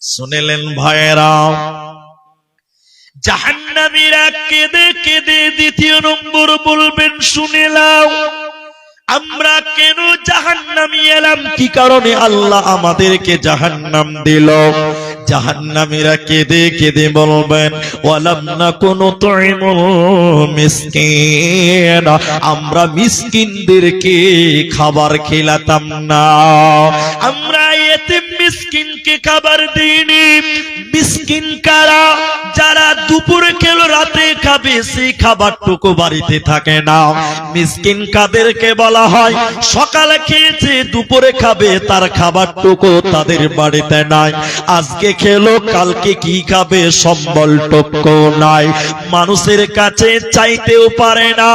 শুনেলেন ভাইয়েরা জাহান্নামীরা কেঁদে কেঁদে দ্বিতীয় নম্বর বলবেন শুনে লাও আমরা কেন জাহান্নামী এলাম? কি কারণে আল্লাহ আমাদেরকে জাহান্নাম দিল? জাহান্নামীরা কেঁদে কেঁদে বলবেন, ওয়ালাম না কোন আমরা মিসকিনদেরকে খাবার খেলাতাম না। আমরা সকালে খেয়েছে, দুপুরে খাবে, তার তাদের বাড়িতে নাই। আজকে খেলো, কালকে কি খাবে, সম্বল টুকু নাই। মানুষের কাছে চাইতেও পারে না।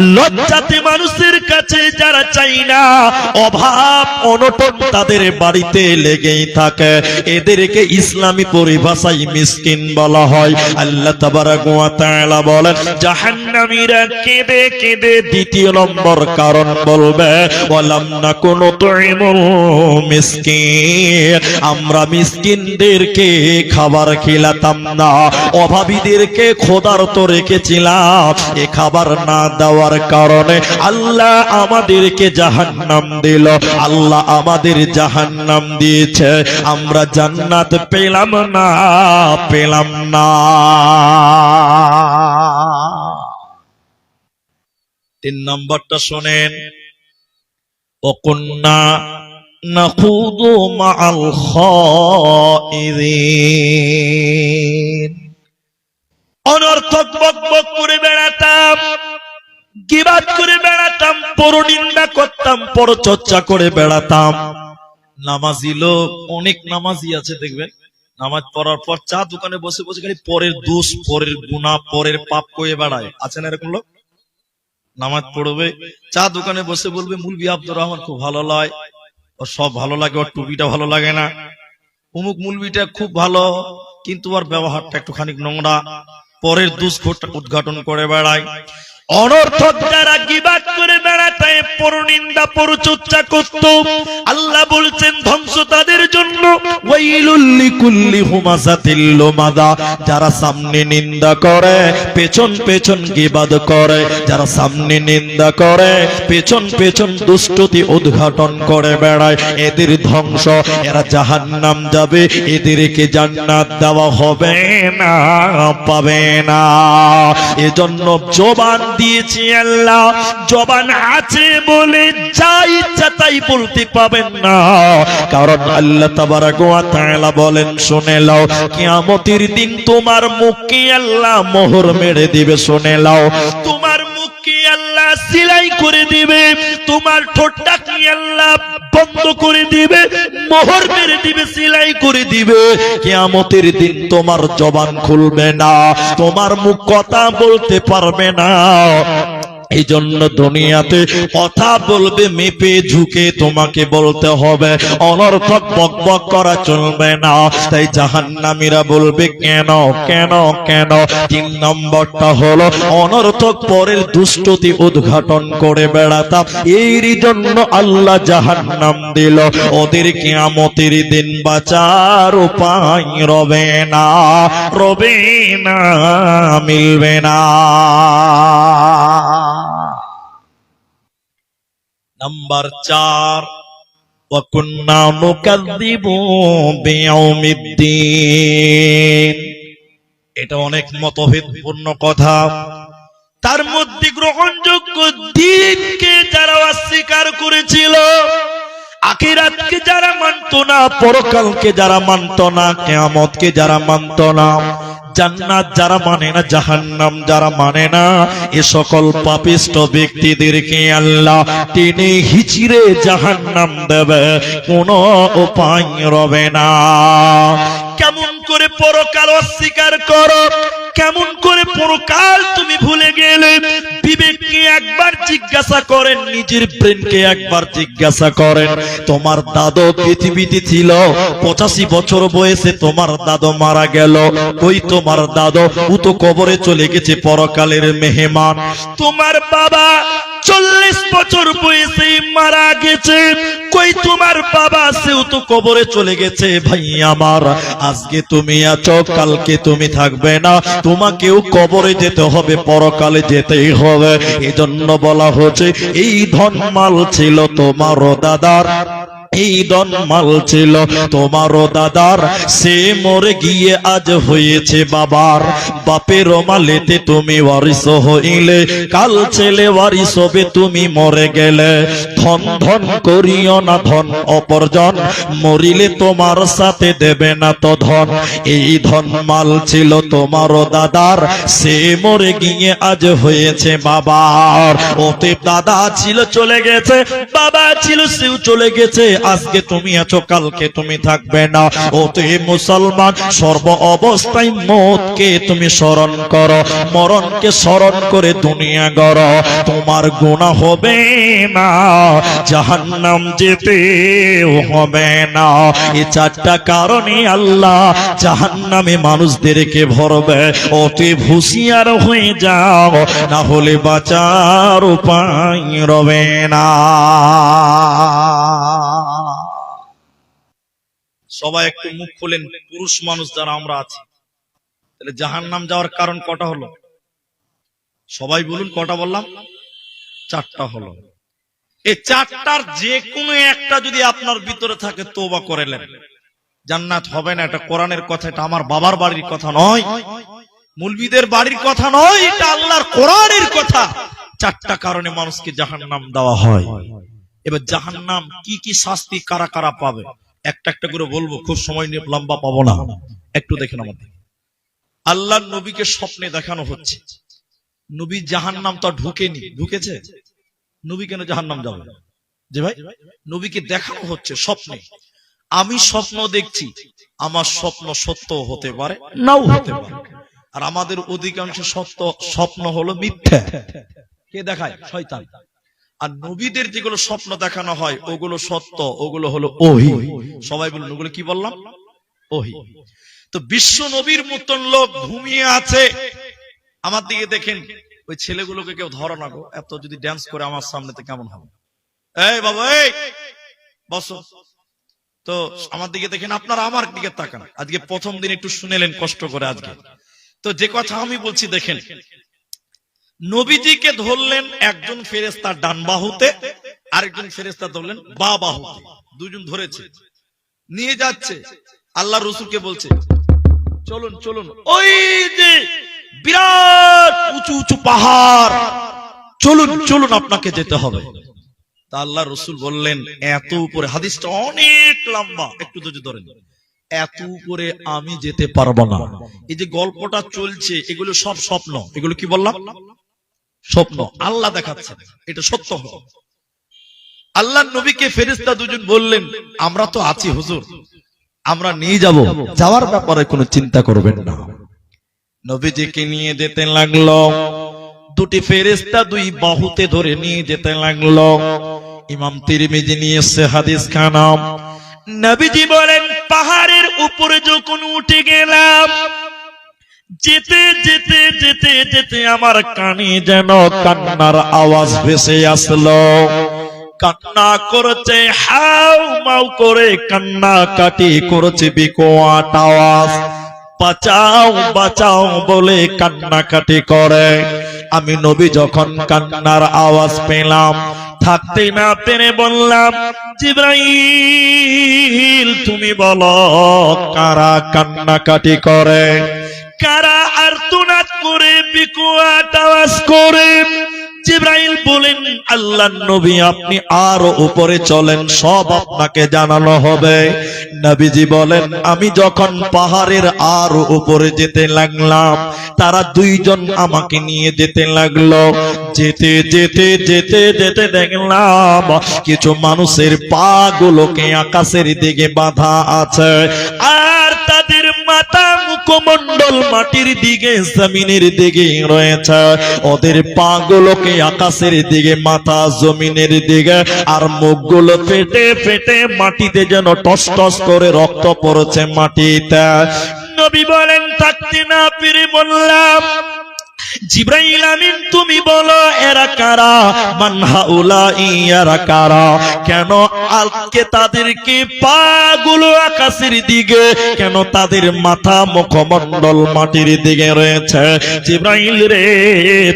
লজ্জাতে মানুষের কাছে যারা চাই না, অভাব, অনটন তাদের বাড়িতে লেগেই থাকে। এদেরকে ইসলামী পরিভাষায় মিসকিন বলা হয়। আল্লাহ তাআলা বলেন, জাহান্নামীরা কেঁদে কেঁদে দ্বিতীয় নম্বর কারণ বলবে নাকুনু তুইমুল মিসকিন। আমরা মিসকিনদেরকে খাবার খিলাতাম না, অভাবীদেরকে খোদারত রেখেছিলাম। এ খাবার না দেওয়ার কারণে আল্লাহ আমাদেরকে জাহান্নাম দিল। আল্লাহ আমাদের জাহান্নাম দিয়েছে। আমরা জান্নাত পেলাম না পেলাম না। তিন নম্বরটা শোনেন। অকন্যা করে বেড়াতাম করে বেড়াতাম, পরনিন্দা করতাম, পরচর্চা করে বেড়াতাম। নামাজি লোক, অনেক নামাজি আছে, দেখবেন। নামাজ পড়ার পর চা দোকানে বসে বসে খালি পরের দোষ, পরের গুণা পরের পাপ করে বেড়ায়। আছেন এরকম লোক? নামাজ পড়বে, চা দোকানে বসে বলবে মুলবি আব্দুর রহমান খুব ভালো লয়। ও সব ভালো লাগে, ওর টুপিটা ভালো লাগে না। অমুক মুলবিটা খুব ভালো, কিন্তু ওর ব্যবহারটা একটুখানি নোংরা। পরের দুষ্ঘট উদ্ঘাটন করে বেড়ায়। অনর্থক যারা গিবাদ করে বেড়াতে পরনিন্দা পরচর্চা করত। আল্লাহ বলছেন, ধ্বংস তাদের জন্য। যারা সামনে নিন্দা করে, পেছন পেছন গিবাদ করে। যারা সামনে নিন্দা করে, পেছন পেছন দুষ্টতি উদ্ঘাটন করে বেড়ায়। এদের ধ্বংস, এরা জাহান্নাম যাবে। এদেরকে জান্নাত দেওয়া হবে না, পাবে না। এজন্য জবান দিয়েছি আল্লাহ। জবান আছে বলে যা ইচ্ছা তাই বলতে পাবেন না। কারণ আল্লাহ তাআলা বলেন, শুনে লাও কিয়ামতের দিন তোমার মুখে আল্লাহ মোহর মেরে দিবে, শুনে লাও তোমার মুখকে আল্লাহ সিলাই করে দিবে, তোমার ঠোঁটটা কি আল্লাহ বন্ধ করে দিবে, মোহর মেরে দিবে, সিলাই করে দিবে। কেয়ামতের দিন তোমার জবান খুলবে না, তোমার মুখ কথা বলতে পারবে না। এই জন্য দুনিয়াতে কথা বলবে, মেপে ঝুঁকে তোমাকে বলতে হবে। অনর্থক বক বক করা চলবে না। তাই জাহান্নামীরা বলবে, কেন কেন কেন? তিন নম্বরটা হলো, অনর্থক পরের দুষ্টতি উদ্ঘাটন করে বেড়াতাম এর জন্য আল্লাহ জাহান্নাম দিল। ওদের কিয়ামতের দিন বাঁচার উপায় রবে না রবে না, মিলবে না। নাম্বার চার وكنا نكذب بيوم الدين এটা অনেক মতভেদপূর্ণ কথা তার মধ্যে গ্রহণযোগ্য দিনকে যারা অস্বীকার করেছিল আখিরাতকে যারা মানত না পরকালকে যারা মানত না কেয়ামতকে যারা মানত না জান্নাত যারা মানে না, জাহান্নাম যারা মানে না, এ সকল পাপিষ্ট ব্যক্তিদেরকে আল্লাহ টেনে হিচিরে জাহান্নাম দেবে, কোনো উপায় রবে না। কেমন করে পরকাল অস্বীকার করো? কেমন করে পরকাল তুমি ভুলে গেলে? বিবেককে একবার জিজ্ঞাসা করেন, নিজের ব্রেনকে একবার জিজ্ঞাসা করেন, তোমার দাদু পৃথিবীতে ছিল, পঁচাশি বছর বয়সে তোমার দাদু মারা গেল। ওই তোমার দাদু ও তো কবরে চলে গেছে পরকালের মেহমান। তোমার বাবা চল্লিশ বছর বয়সে মারা গেছে। কই তোমার বাবা সেও তো কবরে চলে গেছে। ভাই আমার, আজকে তুমি আছো, কালকে তুমি থাকবে না। তোমাকেও কবরে যেতে হবে, পরকালে যেতেই হবে। এজন্য বলা হচ্ছে, এই ধনমাল ছিল তোমার দাদার। এই দন মাল ছিল। তোমারও দাদার, সে মরে গিয়ে আজ হয়েছে বাবার। বাপের মালেতে তুমি ওয়ারিস হইলে, কাল ছেলে ওয়ারিস হবে, তুমি মরে গেলে। ধন ধন করিও না ধন অপরজন, মরিলে তোমার সাথে দেবে না তো ধন। এই ধন মাল ছিল তোমারও দাদার, সে মরে গিয়ে আজ হয়েছে বাবার। ওতে দাদা ছিল চলে গেছে, বাবা ছিল সেও চলে গেছে। আজকে তুমি আছো, কালকে তুমি থাকবে না। ওতে মুসলমান, সর্ব অবস্থায় মতকে তুমি স্মরণ করো, মরণকে স্মরণ করে দুনিয়া গড়। তোমার গুণা হবে না, জাহান্নাম যেতে হবে না। এই চারটা কারণে আল্লাহ জাহান্নামে মানুষদেরকে ভরবে। অতি হুঁশিয়ার হয়ে যাও, না হলে বাঁচার উপায় রবে না। সবাই একটু মুখ খোলেন, পুরুষ মানুষ যারা আমরা আছি। তাহলে জাহান নাম যাওয়ার কারণ কটা হলো? সবাই বলুন কটা বললাম? চারটা হলো। এই চারটার যে কোনো একটা যদি আপনার ভিতরে থাকে তোবা করেলেন জান্নাত হবে না, এটা কোরআনের কথা, এটা আমার বাবার বাড়ির কথা নয়। মুলবিদের বাড়ির কথা নয়, এটা আল্লাহর কোরআনের কথা। চারটা কারণে মানুষকে জাহান্নাম দেওয়া হয়। এবার জাহান্নাম কি কি শাস্তি কারা কারা পাবে? একটা একটা করে বলব, খুব সময় নিয়ে লম্বা পাবো না। একটু দেখেন আমাদের। আল্লাহ নবীকে স্বপ্নে দেখানো হচ্ছে। নবী জাহান্নাম তো ঢুকেনি। ঢুকেছে? নবী কেন জাহান্নাম যাবে? যে ভাই, নবীকে দেখানো হচ্ছে স্বপ্নে। আমি স্বপ্ন দেখছি, আমার স্বপ্ন সত্য হতে পারে, নাও হতে পারে। আর আমাদের অধিকাংশ সত্য স্বপ্ন হলো মিথ্যা। কে দেখায়? শয়তান। আর নবীদের যেগুলো স্বপ্ন দেখানো হয়, ওগুলো সত্য, ওগুলো হলো ওহি। সবাই বলুন, ওগুলো কি বললাম? ওহি। তো বিশ্ব নবীর মতন লোক ঘুমিয়ে আছে। আমার দিকে দেখেন, ওই ছেলেগুলোকে কেউ ধরো না গো। এত যদি ড্যান্স করে আমার সামনেতে কেমন হবে? এই বাবা, এই! বসো। তো আমার দিকে দেখেন, আপনারা আমার দিকে তাকান। আজকে প্রথম দিন একটু শুনেলেন কষ্ট করে আজকে। তো যে কথা আমি বলছি, দেখেন নবীজিকে ধরলেন একজন ফেরেস্তার ডান বাহুতে, আরেকজন ফেরেস্তা ধরলেন বা বাহুতে। দুজন ধরেছে। নিয়ে যাচ্ছে। আল্লাহ রসুলকে বলছে, চলুন চলুন। ওই যে বিরাট উঁচু উঁচু পাহাড়, চলুন চলুন আপনাকে যেতে হবে। তা আল্লাহ রসুল বললেন, এত উপরে, হাদিসটা অনেক লম্বা, একটু ধৈর্য ধরেন। এত উপরে আমি যেতে পারব না। এই যে গল্পটা চলছে, এগুলো সব স্বপ্ন। এগুলো কি বললাম? স্বপ্ন। আল্লাহ দেখাচ্ছে এটা সত্য হলো আল্লাহ নবীকে ফেরিস্তা দুজন বললেন আমরা তো আছি হুজুর। আমরা নিয়ে যাব। যাওয়ার ব্যাপারে কোনো চিন্তা করবেন না। নবীজিকে নিয়ে যেতে লাগল। দুটি ফেরেস্তা দুই বাহুতে ধরে নিয়ে যেতে লাগল। ইমাম তিরমিজি নিয়ে এসছে হাদিস খানাম নবীজি বলেন পাহাড়ের উপরে যখন উঠে গেলাম যেতে যেতে যেতে যেতে আমার কানে যেন কান্নার আওয়াজ ভেসে আসলো। কান্না করছে, হাউ মাউ করে কান্না কাটি করছে বিকোয়াট আওয়াজ। বাঁচাও বাঁচাও বলে কান্নাকাটি করে। আমি নবী যখন কান্নার আওয়াজ পেলাম, থাকতে না পেরে বললাম, জিব্রাইল, তুমি বলো কারা কান্নাকাটি করে? কারা আর তুনাত করে বিকুয়াট আওয়াজ করে? জিব্রাইল বলেন আল্লাহ নবী, আপনি আরও উপরে চলেন, সব আপনাকে জানানো হবে। নবীজি বলেন, আমি যখন পাহাড়ের আরও উপরে যেতে লাগলাম, তারা দুইজন আমাকে নিয়ে যেতে লাগল। যেতে যেতে যেতে যেতে দেখলাম কিছু মানুষের পা গুলোকে আকাশের দিকে বাঁধা আছে। আর মাথা মুখমণ্ডল মাটির দিকে, জমিনের দিকে রয়েছে। ওদের পা গুলোকে আকাশের দিকে, মাথা জমিনের দিকে। আর মুখগুলো ফেটে ফেটে মাটিতে যেন টস টস করে রক্ত পড়ছে মাটিতে। নবী বলেন, থাকতে না ফিরে বললাম জিব্রাইল আমিন, তুমি বলো, এরা কারা? কারা? কেন আজকে তাদেরকে আকাশের দিকে, কেন তাদের মাথা মাটির দিকে রয়েছে? জিব্রাইল রে,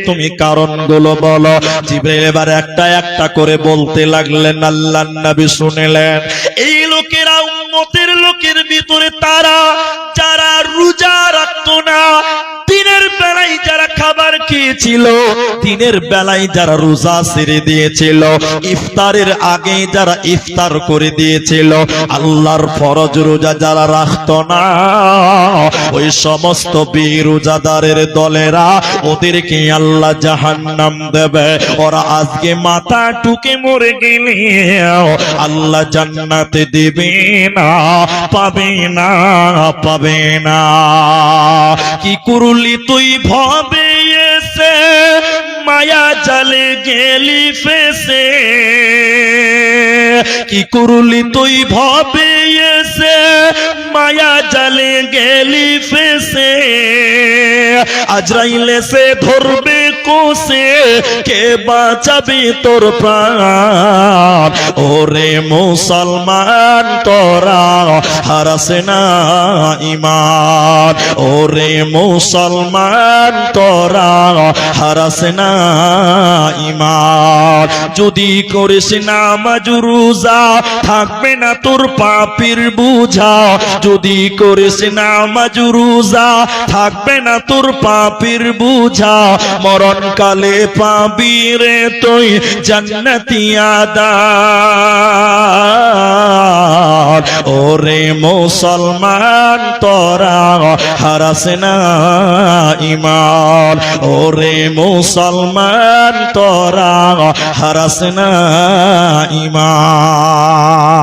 তুমি কারণগুলো বলো। জিব্রাইল এবার একটা একটা করে বলতে লাগলেন আল্লাহ নবী শুনলেন। এই লোকেরা উম্মতের লোকের ভিতরে তারা, যারা রোজা রাখতো না বেলায় যারা খাবার খেয়েছিল দিনের বেলায় যারা রোজা ছেড়ে দিয়েছিল, ইফতারের আগে যারা ইফতার করে দিয়েছিল, আল্লাহর ফরজ রোজা যারা রাখতো না, ওই সমস্ত বেরোজাদারের দলেরা ওদেরকে আল্লাহ জাহান্নাম দেবে। ওরা আজকে মাথা টুকে মরে গেলে আল্লাহ জান্নাতে দেবে না, পাবে না পাবে না। কি করলি তুই ভবে? জালে গেলি ফেসে কি করলি তুই ভবে এসে? মায়া জালে গেলি ফেসে, আজরাইলে সে ধরবে কোসে কে বাঁচাবে তোর প্রাণ? ওরে মুসলমান, তোরা হারাসে না ইমান। ওরে মুসলমান, তোরা হারাসে না ইমান। যদি করিস না মাজুরুজা থাকবে না তোর পাপির বুঝা। যদি করিস না মাজুরুজা থাকবে না তোর পাপির বুঝা। মরণ কালে পাবি রে তুই জান্নাতি আদার। ওরে মুসলমান, তোরা হারাস না ইমান ওরে মুসলমান, তোরা হারাস না ইমান